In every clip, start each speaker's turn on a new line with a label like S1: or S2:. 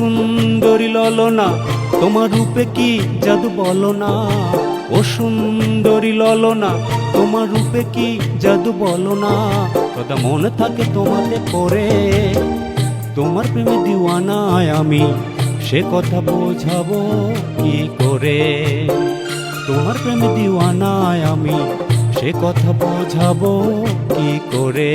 S1: সুন্দরী ললনা, তোমার রূপে কি জাদু বলো না ও সুন্দরী ললনা, তোমার রূপে কি জাদু বলো না কথা মনে থাকে তোমাকে পরে তোমার প্রেমে দিওয়ানায় আমি সে কথা বোঝাবো কি করে? তোমার প্রেমে দিওয়ানায় আমি সে কথা বোঝাবো কি করে?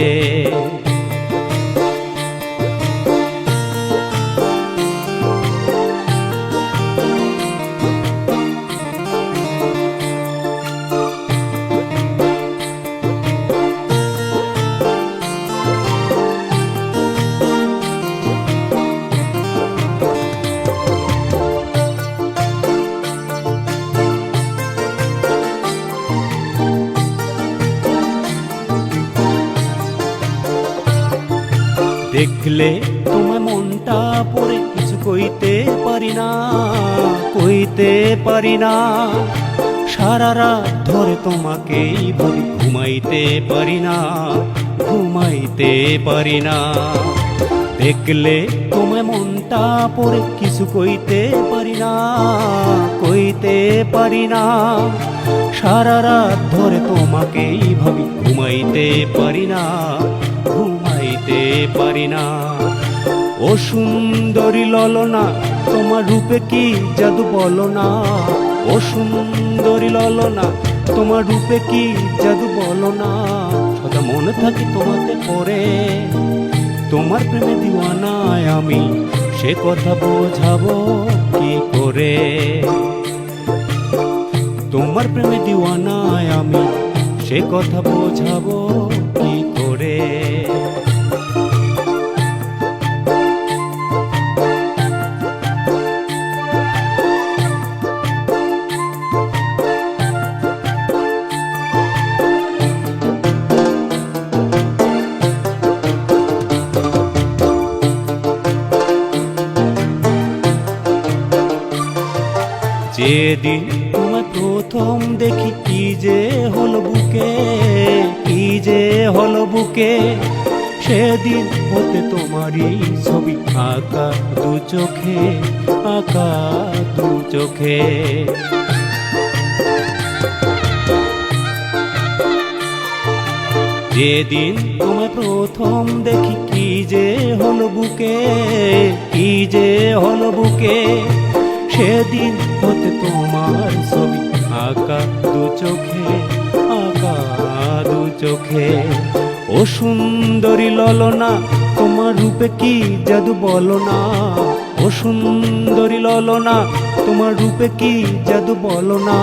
S1: দেখলে তোমার মনটা পড়ে, কিছু কইতে পারি না, কইতে পারি না। সারা রাত ধরে তোমাকেই ভাবি ঘুমাইতে পারি না, ঘুমাইতে পারি না। দেখলে তোমার মনটা পড়ে, কিছু কইতে পারি না, কইতে পারি না। সারা রাত ধরে তোমাকেই ভাবি, ঘুমাইতে পারি না। পারি না। ও সুন্দরী ললনা, তোমার রূপে কি জাদু বলো না? ও সুন্দরী ললনা, তোমার রূপে কি জাদু বলো না? সদা মনে থাকে তোমাকে পরে, তোমার প্রেমে দিওয়ানায় আমি সে কথা বোঝাবো কি করে? তোমার প্রেমে দিওয়ানায় আমি সে কথা বোঝাবো কি করে? যেদিন তোমার প্রথম দেখি, কি যে হলো বুকে, কি যে হলো বুকে, সেদিন হতে তোমারই ছবি, আঁকা দু চোখে, আঁকা দু চোখে। যেদিন তোমায় প্রথম দেখি, কি যে হলো বুকে, কি যে হলো বুকে সেদিন হতে তোমার ছবি, আঁকা দু চোখে, আঁকা দু চোখে। ও সুন্দরী ললনা, তোমার রূপে কি জাদু বলো না? ও সুন্দরী ললনা, তোমার রূপে কি জাদু বলো না?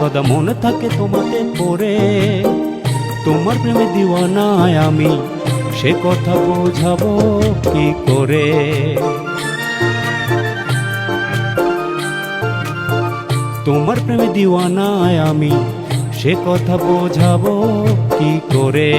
S1: কথা মনে থাকে তোমাকে পরে তোমার প্রেমে দিওয়ানায় আমি সে কথা বোঝাবো কি করে? তোমার প্রেমে দিওয়ানায় আমি সে কথা বোঝাবো কি করে?